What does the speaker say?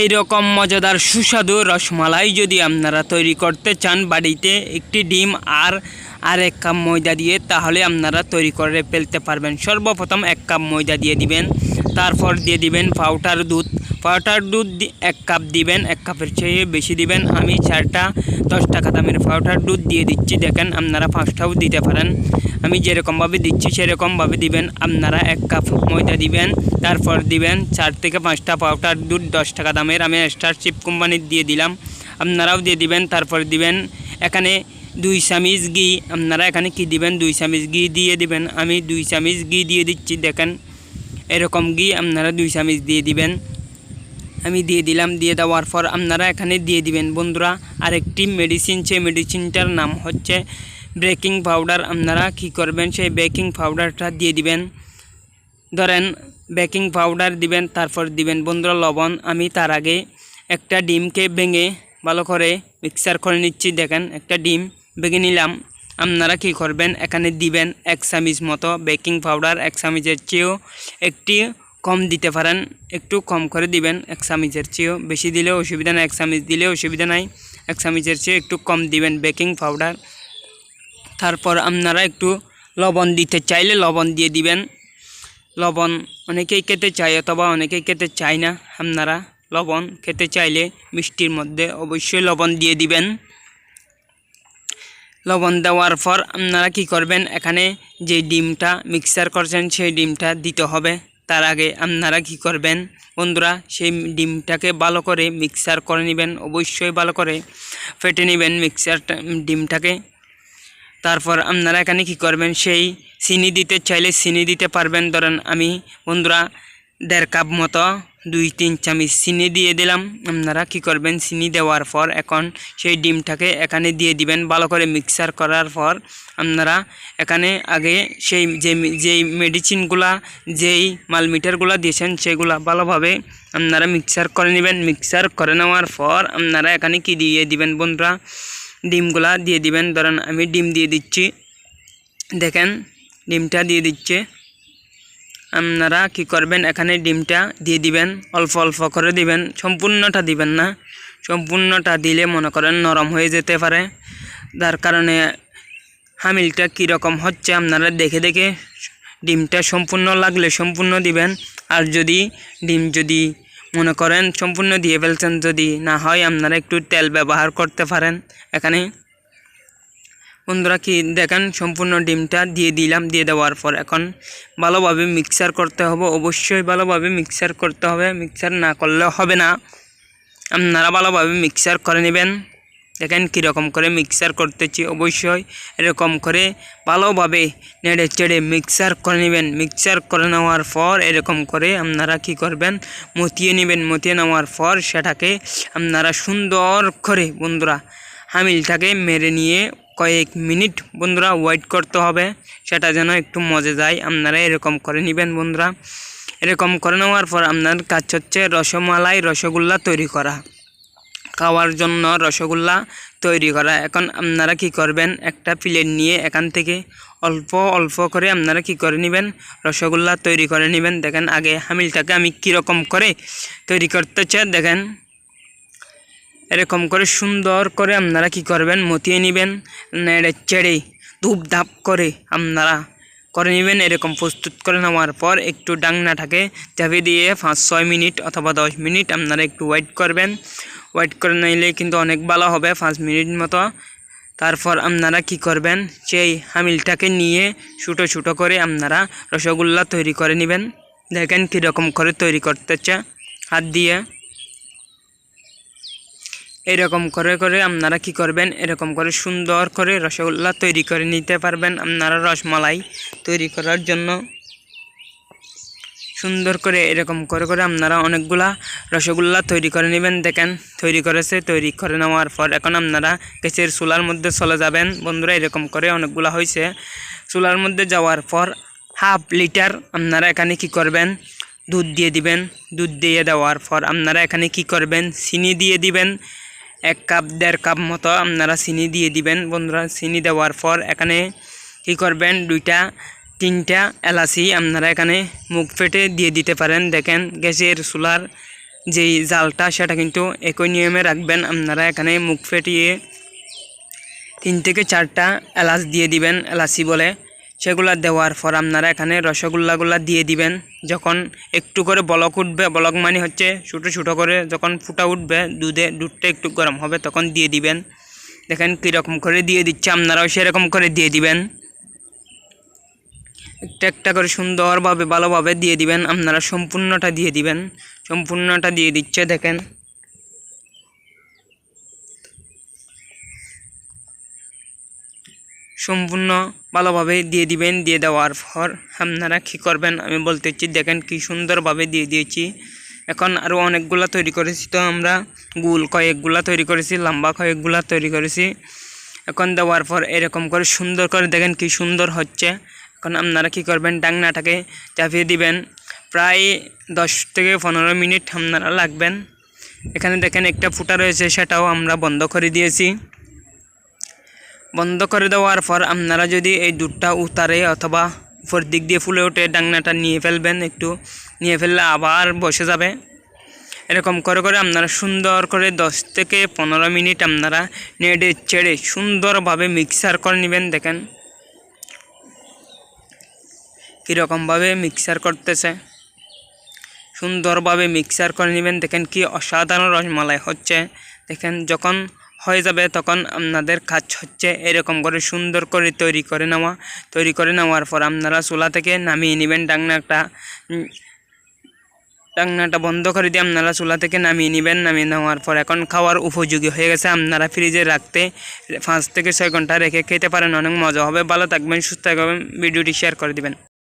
এই রকম মজাদার সুস্বাদু রসমালাই যদি আপনারা তৈরি করতে চান বাড়িতে, একটি ডিম আর আর এক কাপ ময়দা দিয়ে, তাহলে আপনারা তৈরি করে ফেলতে পারবেন। সর্বপ্রথম এক কাপ ময়দা দিয়ে দিবেন। তারপর দিয়ে দিবেন পাউডার দুধ। পাউডার দুধ এক কাপ দিবেন, এক কাপের চেয়ে বেশি দিবেন। আমি চারটা দশ টাকা দামের পাউডার দুধ দিয়ে দিচ্ছি। দেখেন আপনারা পাঁচটাও দিতে পারেন। আমি যেরকমভাবে দিচ্ছি সেরকমভাবে দিবেন। আপনারা এক কাপ ময়দা দিবেন, তারপর দিবেন চার থেকে পাঁচটা পাউডার দুধ, দশ টাকা দামের। আমি স্টারশিপ কোম্পানির দিয়ে দিলাম। আপনারাও দিয়ে দিবেন, তারপর দিবেন এখানে দুই চামিচ ঘি। আপনারা এখানে কি দিবেন? দুই চামিচ ঘি দিয়ে দিবেন। আমি দুই চামিচ ঘি দিয়ে দিচ্ছি, দেখেন। এরকম ঘি আপনারা দুই চামিচ দিয়ে দিবেন। আমি দিয়ে দিলাম, দিয়ে দেওয়ার পর আপনারা এখানে দিয়ে দিবেন। বন্ধুরা, আরেকটি মেডিসিন সেই মেডিসিনটার নাম হচ্ছে বেকিং পাউডার আপনারা কি করবেন? সেই বেকিং পাউডারটা দিয়ে দিবেন। ধরেন, বেকিং পাউডার দিবেন, তারপর দিবেন বন্ধুরা লবণ। আমি তার আগে একটা ডিমকে ভেঙে ভালো করে মিক্সার করে নিচ্ছি। দেখেন, একটা ডিম ভেঙে নিলাম। আপনারা কি করবেন? এখানে দিবেন এক চামিচ মতো বেকিং পাউডার, এক চামিচের চেয়েও একটি কম দিতে পারেন। একটু কম করে দিবেন, এক চামিচের চেয়েও বেশি দিলেও অসুবিধা নাই। এক চামিচ দিলেও অসুবিধা নাই। এক চামিচের চেয়ে একটু কম দিবেন বেকিং পাউডার। তারপর আপনারা একটু লবণ দিতে চাইলে লবণ দিয়ে দিবেন। লবণ অনেকেই খেতে চায় অথবা অনেকেই খেতে চায় না। আপনারা লবণ খেতে চাইলে মিষ্টির মধ্যে অবশ্যই লবণ দিয়ে দিবেন। লবণ দেওয়ার পর আপনারা কি করবেন, এখানে যে ডিমটা মিক্সার করছেন সেই ডিমটা দিতে হবে। তার আগে আপনারা কি করবেন, বন্ধুরা, সেই ডিমটাকে ভালো করে মিক্সার করে নেবেন। অবশ্যই ভালো করে ফেটে নেবেন মিক্সারটা ডিমটাকে। তারপর আপনারা এখানে কি করবেন? সেই চিনি দিতে চাইলে চিনি দিতে পারবেন। ধরেন আমি বন্ধুরা দেড় কাপ মতো, দুই, তিন চামচ চিনি দিয়ে দিলাম। আপনারা কি করবেন? চিনি দেওয়ার পর এখন সেই ডিমটাকে এখানে দিয়ে দিবেন। ভালো করে মিক্সার করার পর আপনারা এখানে আগে সেই যে, যেই মেডিসিনগুলা, যেই মালমিটারগুলো দিয়েছেন, সেগুলা ভালোভাবে আপনারা মিক্সার করে নেবেন। মিক্সার করে নেওয়ার পর আপনারা এখানে কি দিয়ে দিবেন বন্ধুরা? ডিমগুলা দিয়ে দিবেন। ধরেন আমি ডিম দিয়ে দিচ্ছি। দেখেন, ডিমটা দিয়ে দিচ্ছে। আপনারা কি করবেন, এখানে ডিমটা দিয়ে দিবেন। অল্প অল্প করে দিবেন। সম্পূর্ণটা দিবেন না। সম্পূর্ণটা দিলে মনে করেন নরম হয়ে যেতে পারে। যার কারণে হামিলটা কীরকম হচ্ছে আপনারা দেখে দেখে ডিমটা সম্পূর্ণ লাগলে সম্পূর্ণ দিবেন। আর যদি ডিম যদি মনে করেন, সম্পূর্ণ দিয়ে ফেলছেন যদি না হয় আপনারা একটু তেল ব্যবহার করতে পারেন। এখানে বন্ধুরা কি দেখেন, সম্পূর্ণ ডিমটা দিয়ে দিলাম, দিয়ে দেওয়ার পর এখন ভালোভাবে মিক্সার করতে হবে। অবশ্যই ভালোভাবে মিক্সার করতে হবে। মিক্সার না করলে হবে না। আপনারা ভালোভাবে মিক্সার করে নেবেন। দেখেন কীরকম করে মিক্সার করতেছি। অবশ্যই এরকম করে ভালোভাবে নেড়ে চেড়ে মিক্সার করে নেবেন। মিক্সার করে নেওয়ার পর এরকম করে আপনারা কি করবেন? মতিয়ে নেবেন। মতিয়ে নেওয়ার পর সেটাকে আপনারা সুন্দর করে বন্ধুরা হামিলটাকে মেরে নিয়ে কয়েক মিনিট বন্ধুরা ওয়েট করতে হবে। সেটা যেন একটু মজে যায়। আপনারা এরকম করে নেবেন বন্ধুরা। এরকম করে নেওয়ার পর আপনার কাজ হচ্ছে রসমালাই, রসগোল্লা তৈরি করা। খাওয়ার জন্য রসগোল্লা তৈরি করা। এখন আপনারা কি করবেন? একটা প্লেট নিয়ে এখান থেকে অল্প অল্প করে আপনারা কি করে নেবেন? রসগোল্লা তৈরি করে নেবেন। দেখেন আগে হামিলটাকে আমি কীরকম করে তৈরি করতে চাই। দেখেন এরকম করে সুন্দর করে আপনারা কি করবেন? মতিয়ে নেবেন, নেড়ে চেড়ে ধূপ ধাপ করে আপনারা করে নেবেন। এরকম প্রস্তুত করে নেওয়ার পর একটু ডাংনাটাকে চাপে দিয়ে পাঁচ, ছয় মিনিট অথবা দশ মিনিট আপনারা একটু ওয়েট করবেন। ওয়েট করে নিলে কিন্তু অনেক ভালো হবে, পাঁচ মিনিট মতো। তারপর আপনারা কি করবেন? সেই হামিলটাকে নিয়ে ছোটো ছোটো করে আপনারা রসগোল্লা তৈরি করে নেবেন। দেখেন কীরকম করে তৈরি করতেছে হাত দিয়ে। এরকম করে করে আপনারা কি করবেন? এরকম করে সুন্দর করে রসগোল্লা তৈরি করে নিতে পারবেন আপনারা রসমালাই তৈরি করার জন্য। সুন্দর করে এরকম করে করে আপনারা অনেকগুলা রসগোল্লা তৈরি করে নেবেন। দেখেন, তৈরি করেছে, তৈরি করে নেওয়ার পর এখন আপনারা গ্যাসের চুলার মধ্যে চলে যাবেন। বন্ধুরা, এরকম করে অনেকগুলা হয়েছে। চুলার মধ্যে যাওয়ার পর হাফ লিটার আপনারা এখানে কি করবেন? দুধ দিয়ে দিবেন। দুধ দিয়ে দেওয়ার পর আপনারা এখানে কি করবেন? চিনি দিয়ে দিবেন। এক কাপ, দেড় কাপ মতো আপনারা চিনি দিয়ে দিবেন। বন্ধুরা, চিনি দেওয়ার পর এখানে কি করবেন? দুইটা তিনটা এলাচি আপনারা এখানে মুখ ফেটে দিয়ে দিতে পারেন। দেখেন, গ্যাসের চুলার যেই জালটা, সেটা কিন্তু একই নিয়মে রাখবেন। আপনারা এখানে মুখ ফেটিয়ে তিন থেকে চারটা এলাচ দিয়ে দিবেন, এলাচি বলে। সেগুলা দেওয়ার পর আপনারা এখানে রসগোল্লাগুলা দিয়ে দিবেন। যখন একটু করে বলক উঠবে, বলক মানে হচ্ছে ছোটো ছোটো করে যখন ফুটা উঠবে, দুধে, দুধটা একটু গরম হবে, তখন দিয়ে দিবেন। দেখেন কীরকম করে দিয়ে দিচ্ছে, আপনারাও সেরকম করে দিয়ে দিবেন। একটা একটা করে সুন্দরভাবে, ভালোভাবে দিয়ে দিবেন। আপনারা সম্পূর্ণটা দিয়ে দিবেন। সম্পূর্ণটা দিয়ে দিচ্ছে, দেখেন। সম্পূর্ণ ভালোভাবে দিয়ে দিবেন, দিয়ে দেওয়ার পর আপনারা কী করবেন? আমি বলতে চাচ্ছি, দেখেন কি সুন্দরভাবে দিয়ে দিয়েছি। এখন আরও অনেকগুলা তৈরি করেছি তো আমরা। গুল কয়েকগুলা তৈরি করেছি, লম্বা কয়েকগুলা তৈরি করেছি। এখন দেওয়ার পর এরকম করে সুন্দর করে, দেখেন কি সুন্দর হচ্ছে। এখন আপনারা কী করবেন ডাংনাটাকে চাপিয়ে দিবেন। প্রায় দশ থেকে পনেরো মিনিট আপনারা লাগবেন। এখানে দেখেন একটা ফুটা রয়েছে, সেটাও আমরা বন্ধ করে দিয়েছি। বন্ধ করে দেওয়ার পর আপনারা যদি এই দুধটা উতারে অথবা উপর দিক দিয়ে ফুলে ওঠে ডাংনাটা নিয়ে ফেলবেন, একটু নিয়ে ফেললে আবার বসে যাবে। এরকম করে করে আপনারা সুন্দর করে দশ থেকে পনেরো মিনিট আপনারা নেড়ে চেড়ে সুন্দরভাবে মিক্সার করে নেবেন, দেখেন। কীরকমভাবে মিক্সার করতেছে? সুন্দরভাবে মিক্সার করে নেবেন। দেখেন কি অসাধারণ রসমালাই হচ্ছে। দেখেন, যখন হয়ে যাবে তখন আপনাদের কাজ হচ্ছে এরকম করে সুন্দর করে তৈরি করে নেওয়া। তৈরি করে নেওয়ার পর আপনারা চুলা থেকে নামিয়ে নেবেন। ডাংনাটা ডাংনাটা বন্ধ করে দিয়ে আপনারা চুলা থেকে নামিয়ে নেবেন। নামিয়ে নেওয়ার পর এখন খাওয়ার উপযোগী হয়ে গেছে। আপনারা ফ্রিজে রাখতে পাঁচ থেকে ছয় ঘণ্টা রেখে খেতে পারেন। অনেক মজা হবে। ভালো থাকবেন, সুস্থ থাকবেন। ভিডিওটি শেয়ার করে দিবেন।